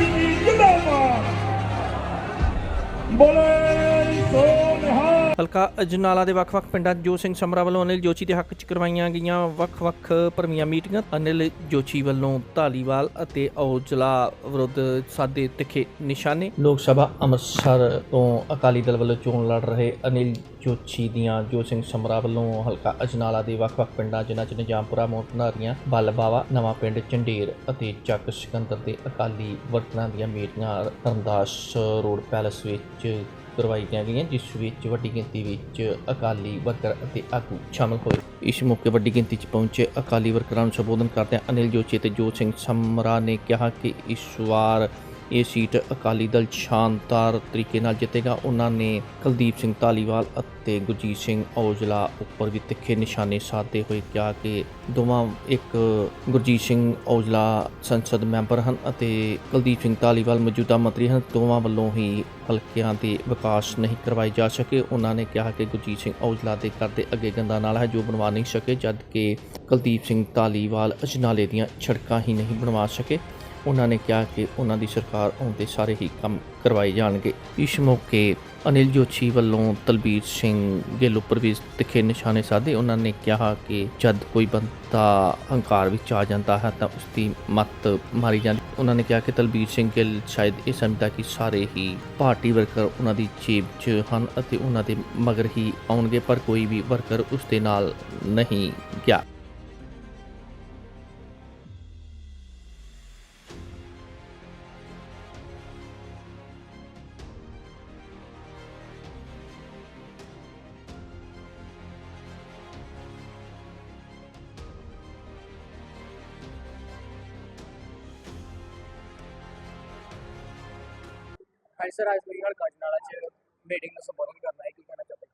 tinggi Jenama. Bola ਹਲਕਾ ਅਜਨਾਲਾ ਦੇ ਵੱਖ-ਵੱਖ ਪਿੰਡਾਂ 'ਚ ਜੋ ਸਿੰਘ ਸਮਰਾ ਵੱਲੋਂ ਅਨਿਲ ਜੋਸ਼ੀ ਦੇ ਹੱਕ 'ਚ ਕਰਵਾਈਆਂ ਗਈਆਂ ਵੱਖ-ਵੱਖ ਭਰਵੀਆਂ ਮੀਟਿੰਗਾਂ। ਅਨਿਲ ਜੋਸ਼ੀ ਵੱਲੋਂ ਧਾਲੀਵਾਲ ਅਤੇ ਔਜਲਾ ਵਿਰੁੱਧ ਸਾਦੇ ਤਿੱਖੇ ਨਿਸ਼ਾਨੇ। ਲੋਕ ਸਭਾ ਅੰਮ੍ਰਿਤਸਰ ਤੋਂ ਅਕਾਲੀ ਦਲ ਵੱਲੋਂ ਚੋਣ ਲੜ ਰਹੇ ਅਨਿਲ ਜੋਸ਼ੀ ਦੀਆਂ ਜੋਤ ਸਿੰਘ ਸਮਰਾ ਵੱਲੋਂ ਹਲਕਾ ਅਜਨਾਲਾ ਦੇ ਵੱਖ-ਵੱਖ ਪਿੰਡਾਂ, ਜਿਨ੍ਹਾਂ 'ਚ ਨਿਜਾਮਪੁਰਾ ਮੋਟਨਾਰੀਆਂ ਬੱਲਬਾਵਾ, ਨਵਾਂ ਪਿੰਡ ਚੰਡੇਰ ਅਤੇ ਚੱਕ ਸਿਕੰਦਰ ਦੇ ਅਕਾਲੀ ਵਰਕਰਾਂ ਦੀਆਂ ਮੀਟਿੰਗਾਂ ਰਮਦਾਸ ਰੋਡ ਪੈਲਸ ਵਿੱਚ ਕਰਵਾਈਆਂ ਗਈਆਂ ਜਿਸ ਵਿੱਚ ਵੱਡੀ ਗਿਣਤੀ ਵਿੱਚ ਅਕਾਲੀ ਵਰਕਰ ਅਤੇ ਆਗੂ ਸ਼ਾਮਲ ਹੋਏ। ਇਸ ਮੌਕੇ ਵੱਡੀ ਗਿਣਤੀ 'ਚ ਪਹੁੰਚੇ ਅਕਾਲੀ ਵਰਕਰਾਂ ਨੂੰ ਸੰਬੋਧਨ ਕਰਦਿਆਂ ਅਨਿਲ ਜੋਸ਼ੀ ਅਤੇ ਜੋਤ ਸਿੰਘ ਸਮਰਾ ਨੇ ਕਿਹਾ ਕਿ ਇਸ ਵਾਰ ਇਹ ਸੀਟ ਅਕਾਲੀ ਦਲ ਸ਼ਾਨਦਾਰ ਤਰੀਕੇ ਨਾਲ ਜਿੱਤੇਗਾ। ਉਹਨਾਂ ਨੇ ਕੁਲਦੀਪ ਸਿੰਘ ਧਾਲੀਵਾਲ ਅਤੇ ਗੁਰਜੀਤ ਸਿੰਘ ਔਜਲਾ ਉੱਪਰ ਵੀ ਤਿੱਖੇ ਨਿਸ਼ਾਨੇ ਸਾਧਦੇ ਹੋਏ ਕਿਹਾ ਕਿ ਦੋਵਾਂ ਇੱਕ ਗੁਰਜੀਤ ਸਿੰਘ ਔਜਲਾ ਸੰਸਦ ਮੈਂਬਰ ਹਨ ਅਤੇ ਕੁਲਦੀਪ ਸਿੰਘ ਧਾਲੀਵਾਲ ਮੌਜੂਦਾ ਮੰਤਰੀ ਹਨ। ਦੋਵਾਂ ਵੱਲੋਂ ਹੀ ਹਲਕਿਆਂ ਦੇ ਵਿਕਾਸ ਨਹੀਂ ਕਰਵਾਏ ਜਾ ਸਕੇ। ਉਹਨਾਂ ਨੇ ਕਿਹਾ ਕਿ ਗੁਰਜੀਤ ਸਿੰਘ ਔਜਲਾ ਦੇ ਘਰ ਦੇ ਅੱਗੇ ਗੰਦਾ ਨਾਲ ਹੈ, ਜੋ ਬਣਵਾ ਨਹੀਂ ਸਕੇ ਜਦ ਕਿ ਕੁਲਦੀਪ ਸਿੰਘ ਧਾਲੀਵਾਲ ਅਜਨਾਲੇ ਦੀਆਂ ਸੜਕਾਂ ਹੀ ਨਹੀਂ ਬਣਵਾ ਸਕੇ। ਉਹਨਾਂ ਨੇ ਕਿਹਾ ਕਿ ਉਹਨਾਂ ਦੀ ਸਰਕਾਰ ਆਉਂਦੇ ਸਾਰੇ ਹੀ ਕੰਮ ਕਰਵਾਏ ਜਾਣਗੇ। ਇਸ ਮੌਕੇ ਅਨਿਲ ਜੋਸ਼ੀ ਵੱਲੋਂ ਤਲਬੀਰ ਸਿੰਘ ਗਿੱਲ ਉੱਪਰ ਵੀ ਤਿੱਖੇ ਨਿਸ਼ਾਨੇ ਸਾਧੇ। ਉਹਨਾਂ ਨੇ ਕਿਹਾ ਕਿ ਜਦ ਕੋਈ ਬੰਦਾ ਹੰਕਾਰ ਵਿੱਚ ਆ ਜਾਂਦਾ ਹੈ ਤਾਂ ਉਸ ਦੀ ਮੱਤ ਮਾਰੀ ਜਾਂਦੀ ਉਹਨਾਂ ਨੇ ਕਿਹਾ ਕਿ ਤਲਬੀਰ ਸਿੰਘ ਗਿੱਲ ਸ਼ਾਇਦ ਇਹ ਸਮਝਦਾ ਕਿ ਸਾਰੇ ਹੀ ਪਾਰਟੀ ਵਰਕਰ ਉਹਨਾਂ ਦੀ ਜੇਬ 'ਚ ਹਨ ਅਤੇ ਉਹਨਾਂ ਦੇ ਮਗਰ ਹੀ ਆਉਣਗੇ, ਪਰ ਕੋਈ ਵੀ ਵਰਕਰ ਉਸ ਦੇ ਨਾਲ ਨਹੀਂ ਗਿਆ। ਹਾਂਜੀ ਸਰ ਅੱਜ ਮੇਰੀ ਹਲਕਾ ਜਨਾਲਾ ਚ ਮੀਟਿੰਗ ਨੂੰ ਸੰਬੋਧਨ ਕਰਨਾ ਹੈ ਕੀ ਕਹਿਣਾ ਚਾਹੁੰਦੇ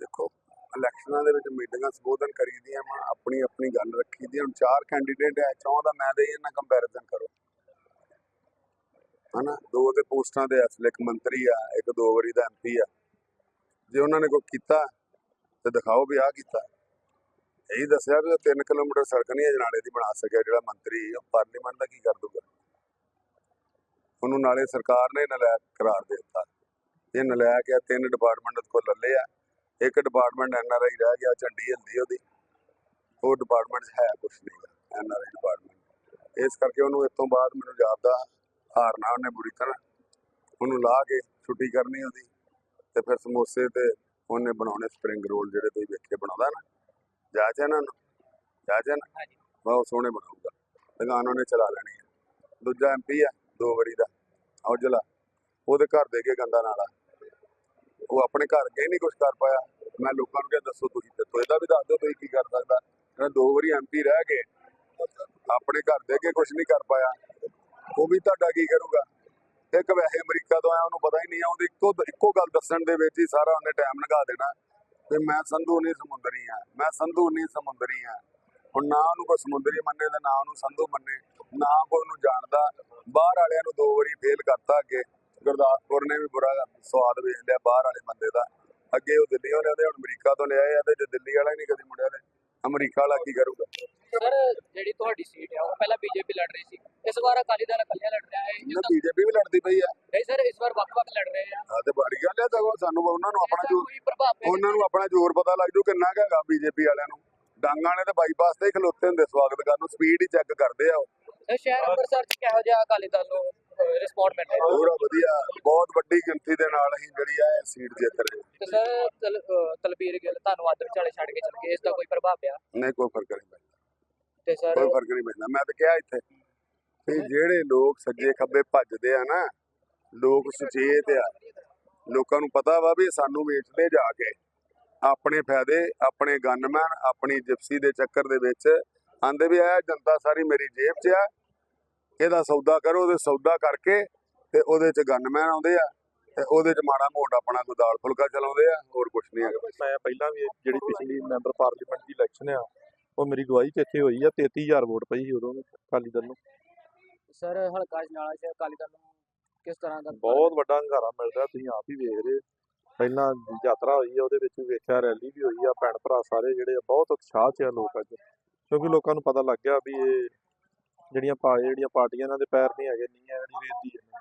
ਦੇਖੋ ਇਲੈਕਸ਼ਨਾਂ ਦੇ ਵਿੱਚ ਮੀਟਿੰਗਾਂ ਸੰਬੋਧਨ ਕਰੀਦੀਆਂ ਵਾ ਆਪਣੀ ਆਪਣੀ ਗੱਲ ਰੱਖੀ ਦੀ ਹੁਣ ਚਾਰ ਕੈਂਡੀਡੇਟ ਹੈ ਚੌਂ ਮੈਂ ਦੇ ਇਹਨਾਂ ਕੰਪੈਰੀਜ਼ਨ ਕਰੋ। ਹਨਾ, ਦੋ ਦੇ ਪੋਸਟਾਂ ਦੇ ਅਸਲ ਇੱਕ ਮੰਤਰੀ ਆ, ਇੱਕ ਦੋ ਵਾਰੀ ਦਾ ਐਮਪੀ ਆ। ਜੇ ਉਹਨਾਂ ਨੇ ਕੋਈ ਕੀਤਾ, ਤੇ ਦਿਖਾਓ ਵੀ ਆ ਕੀਤਾ। ਇਹੀ ਦੱਸਿਆ ਵੀ ਉਹ 3 ਕਿਲੋਮੀਟਰ ਸੜਕ ਨਹੀਂ ਅਜਨਾਲੇ ਦੀ ਬਣਾ ਸਕਿਆ ਜਿਹੜਾ ਮੰਤਰੀ ਪਾਰਲੀਮੈਂਟ ਦਾ ਕੀ ਕਰ ਦੂਗਾ? ਉਹਨੂੰ ਨਾਲੇ ਸਰਕਾਰ ਨੇ ਨਲਾਇਕ ਕਰਾਰ ਦੇ ਦਿੱਤਾ। ਇਹ ਨਲਾਇਕ ਆ ਤਿੰਨ ਡਿਪਾਰਟਮੈਂਟ ਕੋਲ ਲੱਲੇ ਆ। ਇੱਕ ਡਿਪਾਰਟਮੈਂਟ ਐਨਆਰਆਈ ਰਹਿ ਗਿਆ ਝੰਡੀ ਹਿਲਦੀ ਉਹਦੀ। ਉਹ ਡਿਪਾਰਟਮੈਂਟ 'ਚ ਹੈ ਕੁਛ ਨਹੀਂ ਐਨਆਰਆਈ ਡਿਪਾਰਟਮੈਂਟ ਇਸ ਕਰਕੇ ਉਹਨੂੰ ਇਸ ਤੋਂ ਬਾਅਦ ਮੈਨੂੰ ਜਾਪਦਾ ਹਾਰਨਾ ਉਹਨੇ ਬੁਰੀ ਤਰ੍ਹਾਂ। ਉਹਨੂੰ ਲਾ ਕੇ ਛੁੱਟੀ ਕਰਨੀ ਉਹਦੀ ਤੇ ਫਿਰ ਸਮੋਸੇ ਤੇ ਉਹਨੇ ਬਣਾਉਣੇ ਸਪਰਿੰਗ ਰੋਲ ਜਿਹੜੇ ਤੁਸੀਂ ਵੇਖੇ ਬਣਾਉਂਦਾ ਨਾ। ਜਾਇਜ਼ ਹੈ ਨਾ? ਜਾਇਜ਼ ਹੈ ਨਾ ਬਹੁਤ ਸੋਹਣੇ ਬਣਾਊਗਾ। ਦੁਕਾਨ ਉਹਨੇ ਚਲਾ ਲੈਣੀ ਹੈ ਦੂਜਾ ਐਮਪੀ ਆ। ਦੋ ਵਾਰੀ ਦਾ। ਔਜਲਾ ਉਹਦੇ ਘਰ ਦੇ ਕੇ ਗੰਦਾ ਨਾਲਾ। ਉਹ ਆਪਣੇ ਘਰ ਕੇ ਨਹੀਂ ਕੁਝ ਕਰ ਪਾਇਆ। ਮੈਂ ਲੋਕਾਂ ਨੂੰ ਕਿਹਾ, ਦੱਸੋ ਤੁਸੀਂ ਤੇ ਇਹਦਾ ਵੀ ਦੱਸ ਦਿਓ ਤੁਸੀਂ ਕੀ ਕਰ ਸਕਦਾ। ਜਿਹੜਾ ਦੋ ਵਾਰੀ ਐਮਪੀ ਰਹਿ ਗਏ। ਆਪਣੇ ਘਰ ਦੇ ਕੇ ਕੁਝ ਨਹੀਂ ਕਰ ਪਾਇਆ। ਉਹ ਵੀ ਤੁਹਾਡਾ ਕੀ ਕਰੂਗਾ? ਇੱਕ ਵੈਸੇ ਅਮਰੀਕਾ ਤੋਂ ਆਇਆ, ਉਹਨੂੰ ਪਤਾ ਹੀ ਨਹੀਂ ਆ। ਉਹਦੀ ਇੱਕੋ ਇੱਕੋ ਗੱਲ ਦੱਸਣ ਦੇ ਵਿੱਚ ਹੀ ਸਾਰਾ ਉਹਨੇ ਟਾਈਮ ਲਗਾ ਦੇਣਾ। ਤੇ ਮੈਂ ਸੰਧੂ ਨਹੀਂ ਸਮੁੰਦਰੀ ਆ। ਮੈਂ ਸੰਧੂ ਨਹੀਂ ਸਮੁੰਦਰੀ ਆ। ਹੁਣ ਨਾ ਉਹਨੂੰ ਕੋਈ ਸਮੁੰਦਰੀ ਮੰਨੇ ਤੇ ਨਾ ਉਹਨੂੰ ਸੰਧੂ ਮੰਨੇ ਨਾ ਕੋਈ ਉਹਨੂੰ ਜਾਣਦਾ। ਬਾਹਰ ਵਾਲਿਆਂ ਨੂੰ ਦੋ ਵਾਰੀ ਫੇਲ ਕਰਤਾ ਅੱਗੇ। ਗੁਰਦਾਸਪੁਰ ਨੇ ਵੀ ਬੁਰਾ ਸਵਾਦ ਵੇਖ ਲਿਆ ਬਾਹਰ ਵਾਲੇ ਬੰਦੇ ਦਾ। ਅੱਗੇ ਉਹ ਦਿੱਲੀ ਵਾਲੇ ਦੇ ਹੁਣ ਅਮਰੀਕਾ ਤੋਂ ਲਿਆਏ ਆ ਤੇ ਜੇ ਦਿੱਲੀ ਵਾਲਾ ਹੀ ਨਹੀਂ ਕਦੀ ਮੁੜਿਆ ਤੇ ਅਮਰੀਕਾ ਵਾਲਾ ਕੀ ਕਰੂਗਾ? ਸਰ ਜਿਹੜੀ ਤੁਹਾਡੀ ਸੀਟ ਹੈ ਉਹ ਪਹਿਲਾਂ ਬੀਜੇਪੀ ਲੜ ਰਹੀ ਸੀ। ਇਸ ਵਾਰ ਅਕਾਲੀ ਦਲ ਇਕੱਲਿਆਂ ਲੜ ਰਿਹਾ ਹੈ ਇਹਨਾਂ ਬੀਜੇਪੀ ਵੀ ਲੜਦੀ ਪਈ ਆ। ਨਹੀਂ ਸਰ ਇਸ ਵਾਰ ਵੱਖ-ਵੱਖ ਲੜ ਰਹੇ ਆ। ਆ ਤੇ ਬੜੀ ਗੱਲ ਆ ਸਾਨੂੰ ਉਹਨਾਂ ਨੂੰ ਆਪਣਾ ਜੋ ਉਹਨਾਂ ਨੂੰ ਆਪਣਾ ਜ਼ੋਰ ਪਤਾ ਲੱਗ ਜੂ ਕਿੰਨਾ ਹੈਗਾ ਬੀਜੇਪੀ ਵਾਲਿਆਂ ਨੂੰ। ਡਾਂਗਾਂ ਵਾਲੇ ਤੇ ਬਾਈਪਾਸ ਤੇ ਹੀ ਖਲੋਤੇ ਹੁੰਦੇ ਸਵਾਗਤ ਕਰਨ ਨੂੰ ਸਪੀਡ ਹੀ ਚੈੱਕ ਕਰਦੇ ਆ ਉਹ। ਸਰ ਸ਼ਹਿਰ ਅੰਮ੍ਰਿਤਸਰ ਚ ਕਿਹੋ ਜਿਹਾ ਅਕਾਲੀ ਦਲ ਨੂੰ ਰਿਸਪੌਂਡ ਮਿਲ ਰਿਹਾ? ਪੂਰਾ ਵਧੀਆ ਬਹੁਤ ਵੱਡੀ ਗਿਣਤੀ ਦੇ ਨਾਲ ਅਸੀਂ ਜਿਹੜੀ ਆ ਸੀਟ ਜਿੱਤ ਰਹੇ। ਹਾਂ। ਤੇ ਸਰ ਤਲ- ਅਹ ਤਲਬੀਰ ਗਿੱਲ ਤੁਹਾਨੂੰ ਆਦਰ ਵਿਚਾਲੇ ਛੱਡ ਕੇ ਚਲ ਗਏ ਇਸ ਦਾ ਕੋਈ ਪ੍ਰਭਾਵ ਪਿਆ? ਨਹੀਂ ਕੋਈ ਫ਼ਰਕ ਨਹੀਂ ਪੈਂਦਾ। ਤੇ ਸਰ? ਕੋਈ ਫ਼ਰਕ ਨਹੀਂ ਪੈਂਦਾ। ਮੈਂ ਤਾਂ ਕਿਹਾ ਇੱਥੇ ਕਿ ਜਿਹੜੇ ਲੋਕ ਸੱਜੇ ਖੱਬੇ ਭੱਜਦੇ ਆ ਨਾ ਲੋਕ ਸੁਚੇਤ ਆ। ਲੋਕਾਂ ਨੂੰ ਪਤਾ ਵਾ ਵੀ ਸਾਨੂੰ ਵੇਚਦੇ ਜਾ ਕੇ। ਆਪਣੇ ਫਾਇਦੇ ਆਪਣੇ ਗਨਮੈਨ ਆਪਣੀ ਜਿਪਸੀ ਦੇ ਚੱਕਰ ਦੇ ਵਿੱਚ ਆਂਦੇ ਵੀ ਆ ਜਨਤਾ ਸਾਰੀ ਮੇਰੀ ਜੇਬ 'ਚ ਆ ਇਹਦਾ ਸੌਦਾ ਕਰੋ ਤੇ ਸੌਦਾ ਕਰਕੇ ਤੇ ਉਹਦੇ 'ਚ ਗਨਮੈਨ ਆਉਂਦੇ ਆ ਤੇ ਉਹਦੇ 'ਚ ਮਾੜਾ ਮੋਟਾ ਆਪਣਾ ਕੋਈ ਦਾਲ ਫੁਲਕਾ ਚਲਾਉਂਦੇ ਆ ਹੋਰ ਕੁਝ ਨਹੀਂ ਹੈਗਾ ਮੈਂ ਪਹਿਲਾਂ ਵੀ ਜਿਹੜੀ ਪਿਛਲੀ ਮੈਂਬਰ ਪਾਰਲੀਮੈਂਟ ਦੀ ਇਲੈਕਸ਼ਨ ਆ ਉਹ ਮੇਰੀ ਗਵਾਹੀ 'ਚ ਇੱਥੇ ਹੋਈ ਆ 33000 ਵੋਟ ਪਈ ਸੀ ਉਦੋਂ ਅਕਾਲੀ ਦਲ ਨੂੰ ਸਰ ਹਲਕਾ ਜਨਾਲਾ ਚ ਅਕਾਲੀ ਦਲ ਨੂੰ ਕਿਸ ਤਰ੍ਹਾਂ ਦਾ ਬਹੁਤ ਵੱਡਾ ਹੰਗਾਰਾ ਮਿਲ ਰਿਹਾ ਤੁਸੀਂ ਆਪ ਹੀ ਵੇਖ ਰਹੇ ਹੋ। ਪਹਿਲਾਂ ਯਾਤਰਾ ਹੋਈ ਆ, ਉਹਦੇ ਵਿੱਚ ਵੀ ਵੇਖਿਆ, ਰੈਲੀ ਵੀ ਹੋਈ ਆ, ਭੈਣ ਭਰਾ ਸਾਰੇ ਜਿਹੜੇ ਆ, ਬਹੁਤ ਉਤਸ਼ਾਹ 'ਚ ਆ ਲੋਕ ਅੱਜ। ਕਿਉਂਕਿ ਲੋਕਾਂ ਨੂੰ ਪਤਾ ਲੱਗ ਗਿਆ ਵੀ ਇਹ ਜਿਹੜੀਆਂ ਪਾ, ਜਿਹੜੀਆਂ ਪਾਰਟੀਆਂ ਇਹਨਾਂ ਦੇ ਪੈਰ ਨਹੀਂ ਹੈਗੇ, ਨਹੀਂ ਹੈ ਜਿਹੜੀ ਰੇਦੀ ਹੈ